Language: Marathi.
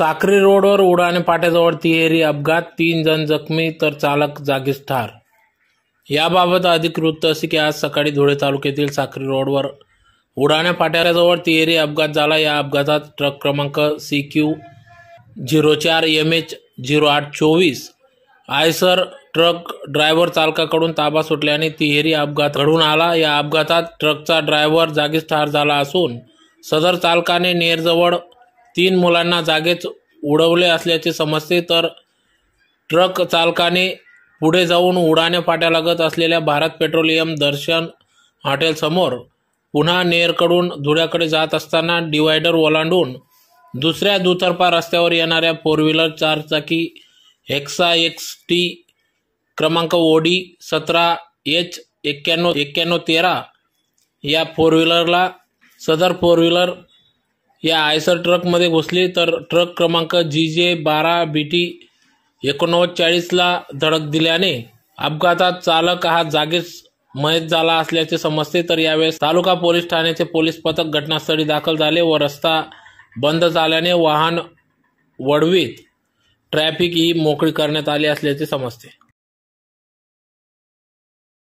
चाकरी रोडवर उडाणे पाट्याजवळ तिहेरी अपघात तीन जण जखमी तर चालक जागीच ठार. याबाबत अधिक वृत्त असे की आज सकाळी धुळे तालुक्यातील साक्री रोडवर उडाणे पाट्याजवळ तिहेरी अपघात झाला. या अपघातात ट्रक क्रमांक सी क्यू झिरो चार एम एच झिरो आठ चोवीस आयसर ट्रक ड्रायव्हर चालकाकडून ताबा सुटल्याने तिहेरी अपघात घडून आला. या अपघातात ट्रकचा ड्रायव्हर जागीच ठार झाला असून सदर चालकाने नेरजवळ तीन मुलांना जागेच उडवले असल्याचे समजते तर ट्रक चालकाने पुढे जाऊन उडाणे फाट्यालगत असलेल्या भारत पेट्रोलियम दर्शन हॉटेलसमोर पुन्हा नेरकडून धुळ्याकडे जात असताना डिवायडर ओलांडून दुसऱ्या दुतर्फा रस्त्यावर येणाऱ्या फोर व्हीलर चारचाकी हेक्सा एक्स टी क्रमांक ओडी सतरा एच एक्क्याण्णव एक्क्याण्णव तेरा या फोर व्हीलरला सदर फोर व्हीलर या आयसर ट्रकमध्ये घुसली तर ट्रक क्रमांक जी जे बारा बी टी एकोणनव्वद चाळीसला धडक दिल्याने अपघातात चालक हा जागीच मयत झाला असल्याचे समजते. तर यावेळेस तालुका पोलीस ठाण्याचे पोलीस पथक घटनास्थळी दाखल झाले व रस्ता बंद झाल्याने वाहन वडवीत ट्रॅफिक ही मोकळी करण्यात आली असल्याचे समजते.